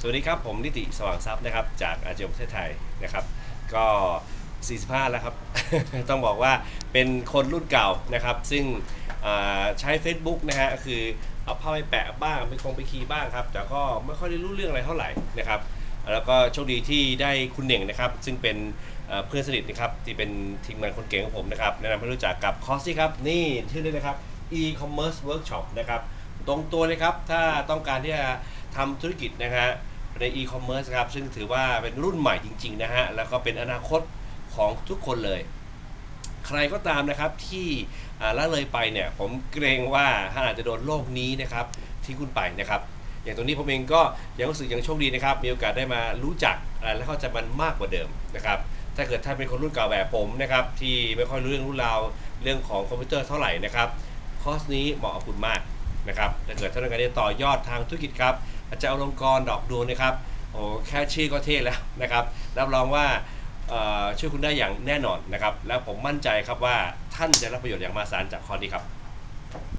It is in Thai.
สวัสดีครับ ผมนิติสว่างทรัพย์นะครับ จากอาเจียประเทศไทยนะครับ ก็ 45 แล้วครับ ต้องบอกว่าเป็นคนรุ่นเก่านะครับ ซึ่งใช้ Facebook นะฮะคือเอาภาพไปแปะบ้างไปคงไปคีย์บ้างครับ แต่ก็ไม่ค่อยได้รู้เรื่องอะไรเท่าไหร่นะครับ แล้วก็โชคดีที่ได้คุณเหน่งนะครับ ซึ่งเป็นเอ่อเพื่อนสนิทนะครับ ที่เป็นทีมงานคนเก่งของผมนะครับ แนะนำให้รู้จักกับคอร์สที่ครับ นี่ชื่อเลยนะครับ e-commerce workshop นะครับ ตรงตัวเลยครับ ถ้าต้องการที่จะ ทำธุรกิจนะฮะใน e-commerce ครับซึ่งถือว่าเป็นรุ่นใหม่จริงๆนะฮะแล้วก็เป็นอนาคตของทุกคนเลย ใครก็ตามนะครับที่ละเลยไปเนี่ยผมเกรงว่าท่านอาจจะโดนโลกนี้นะครับที่คุณไปนะครับอย่างตรงนี้ผมเองก็ยังรู้สึกยังโชคดีนะครับ มีโอกาสได้มารู้จักและเข้าใจมันมากกว่าเดิมนะครับถ้าเกิดท่านเป็นคนรุ่นเก่าแบบผมนะครับที่ไม่ค่อยรู้เรื่องรู้ราวเรื่องของคอมพิวเตอร์เท่าไหร่นะครับคอร์สนี้เหมาะกับคุณมากนะครับถ้าเกิดท่านต้องการจะต่อยอดทางธุรกิจครับ อาจารย์อลงกรดอกดวงนะครับโอ้แค่ชื่อก็เท่แล้วนะครับรับรองว่าช่วยคุณได้อย่างแน่นอนนะครับ แล้วผมมั่นใจครับว่าท่านจะรับประโยชน์อย่างมหาศาลจากคอร์สนี้ครับ